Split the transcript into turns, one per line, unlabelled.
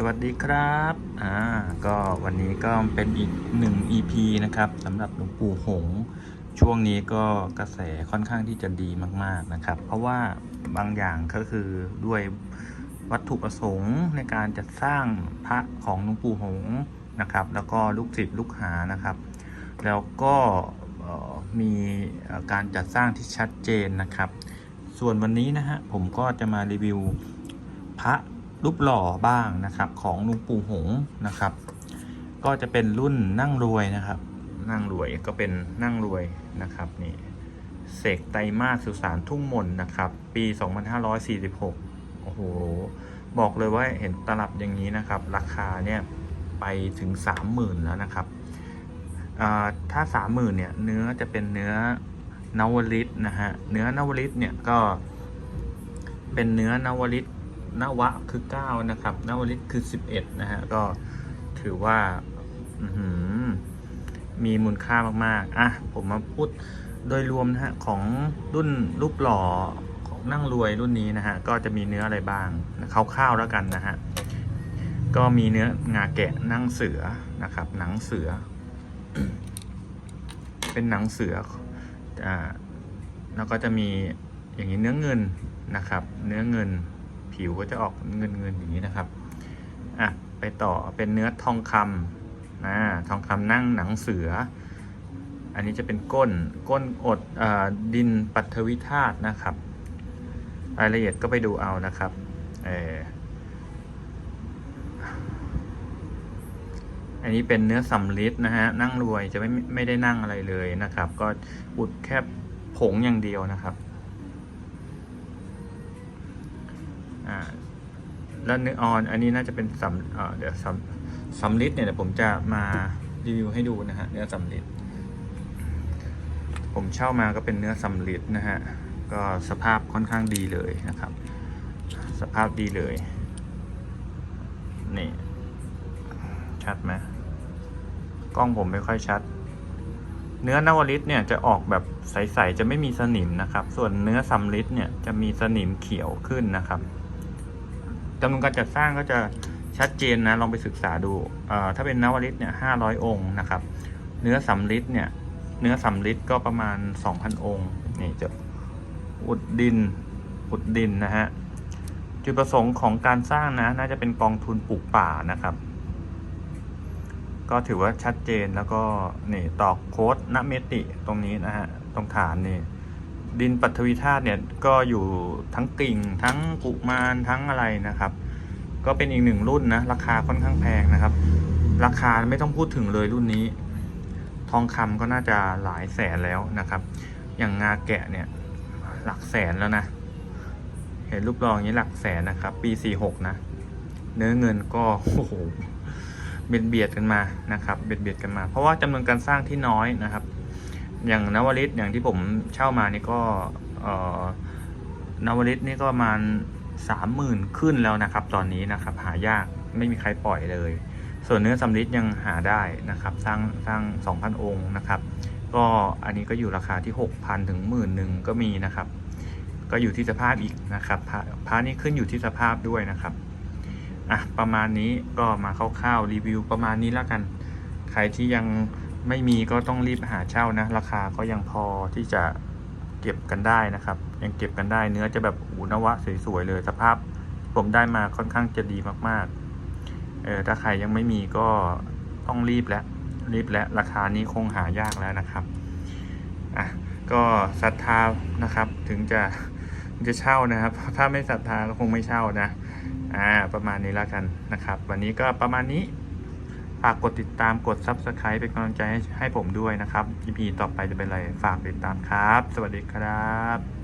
สวัสดีครับ อ่า ก็วันนี้ก็เป็นอีกหนึ่ง EP นะครับสำหรับหลวงปู่หง ช่วงนี้ก็กระแสค่อนข้างที่จะดีมากๆนะครับ เพราะว่าบางอย่างก็คือด้วยวัตถุประสงค์ในการจัดสร้างพระของหลวงปู่หงนะครับ แล้วก็ลูกศิษย์ลูกหานะครับ แล้วก็มีการจัดสร้างที่ชัดเจนนะครับ ส่วนวันนี้นะฮะผมก็จะมารีวิวพระ รูปหล่อบ้างนะครับ ของลุงปู่หงนะครับ ก็จะเป็นรุ่นนั่งรวยนะครับ นั่งรวยก็เป็นนั่งรวยนะครับนี่เสกไตมาสสุสานทุ่งมนนะครับ ปี 2546 โอ้โห บอกเลยว่าเห็นตลับอย่างนี้นะครับ ราคาเนี่ยไปถึง 30,000 แล้วนะครับอ่าถ้า 30,000 เนี่ย เนื้อจะเป็นเนื้อนวลิตนะฮะ เนื้อนวลิตเนี่ยก็เป็นเนื้อนวลิต นวะคือ 9 นะครับ นวลิตคือ 11 นะฮะ ก็ถือว่าอื้อหือมีมูลค่ามาก ๆ อะ ผมมาพูดโดยรวมนะฮะ ของรุ่นรูปหล่อของนั่งรวยรุ่นนี้นะฮะ ก็จะมีเนื้ออะไรบ้างนะคร่าวๆแล้วกันนะฮะ ก็มีเนื้องาแกะนั่งเสือนะครับ หนังเสือ เป็นหนังเสือ อ่า แล้วก็จะมีอย่างนี้เนื้อเงินนะครับ เนื้อเงิน ผิวก็จะออกเงินเงินอย่างนี้นะครับอะไปต่อเป็นเนื้อทองคำนะทองคำนั่งหนังเสือ อันนี้จะเป็นก้นก้นอดอดินปัทวิธาตนะครับรายละเอียดก็ไปดูเอานะครับเอออันนี้เป็นเนื้อสำลิดนะฮะนั่งรวยจะไม่ไม่ได้นั่งอะไรเลยนะครับ ก็อุดแค่ผงอย่างเดียวนะครับ อ่า แล้วเนื้อออน อันนี้น่าจะเป็นสำเเดี๋ยวสำสำลิดเนี่ยเดี๋ยวผมจะมารีวิวให้ดูนะฮะเนื้อสำลิดผมเช่ามาก็เป็นเนื้อสำลิดนะฮะก็สภาพค่อนข้างดีเลยนะครับ สภาพดีเลยนี่ชัดไหมกล้องผมไม่ค่อยชัด เนื้อนวลิตเนี่ยจะออกแบบใสๆจะไม่มีสนิมนะครับ ส่วนเนื้อสำลิดเนี่ยจะมีสนิมเขียวขึ้นนะครับ จำนวนการจัดสร้างก็จะชัดเจนนะลองไปศึกษาดูถ้าเป็นนวลิตเนี่ยห้าร้อยองค์นะครับ เนื้อสำลิดเนี่ยเนื้อสำลิดก็ประมาณสองพันองค์นี่จะอุดดินอุดดินนะฮะจุดประสงค์ของการสร้างนะน่าจะเป็นกองทุนปลูกป่านะครับ ก็ถือว่าชัดเจนแล้วก็นี่ตอกโค้ดณเมติตรงนี้นะฮะตรงฐานนี่ ดินปัทวีธาตุเนี่ยก็อยู่ทั้งกิ่ง ทั้งกุมารทั้งอะไรนะครับ ก็เป็นอีกหนึ่งรุ่นนะราคาค่อนข้างแพงนะครับ ราคาไม่ต้องพูดถึงเลยรุ่นนี้ ทองคำก็น่าจะหลายแสนแล้วนะครับ อย่างงาแกะเนี่ยหลักแสนแล้วนะ เห็นรูปรองอย่างนี้หลักแสนนะครับ ปีสี่หกนะ เนื้อเงินก็โอ้โหเบียดเบียดกันมานะครับ เบียดเบียดกันมา เพราะว่าจำนวนการสร้างที่น้อยนะครับ อย่างนวลิตอย่างที่ผมเช่ามานี่ก็เอ่อนวลิตนี่ก็ประมาณสามหมื่นขึ้นแล้วนะครับ ตอนนี้นะครับ หายากไม่มีใครปล่อยเลย ส่วนเนื้อสำลิดยังหาได้นะครับ สร้างสร้างสองพันองค์นะครับ ก็อันนี้ก็อยู่ราคาที่หกพันถึงหมื่นหนึ่งก็มีนะครับ ก็อยู่ที่สภาพอีกนะครับพระพระนี่ขึ้นอยู่ที่สภาพด้วยนะครับอะประมาณนี้ก็มาคร่าวๆรีวิวประมาณนี้แล้วกัน ใครที่ยัง ไม่มีก็ต้องรีบหาเช่านะ ราคาก็ยังพอที่จะเก็บกันได้นะครับ ยังเก็บกันได้เนื้อจะแบบอูนวะสวยๆเลยสภาพผมได้มาค่อนข้างจะดีมากๆเออถ้าใครยังไม่มีก็ต้องรีบแล้วรีบแล้วราคานี้คงหายากแล้วนะครับอะก็ศรัทธานะครับถึงจะจะเช่านะครับ ถ้าไม่ศรัทธาก็คงไม่เช่านะอ่าประมาณนี้แล้วกันนะครับ วันนี้ก็ประมาณนี้ ฝากกดติดตามกด Subscribe เป็นกำลังใจให้ให้ผมด้วยนะครับ EP ต่อไปจะเป็นอะไร ฝากติดตามครับ สวัสดีครับ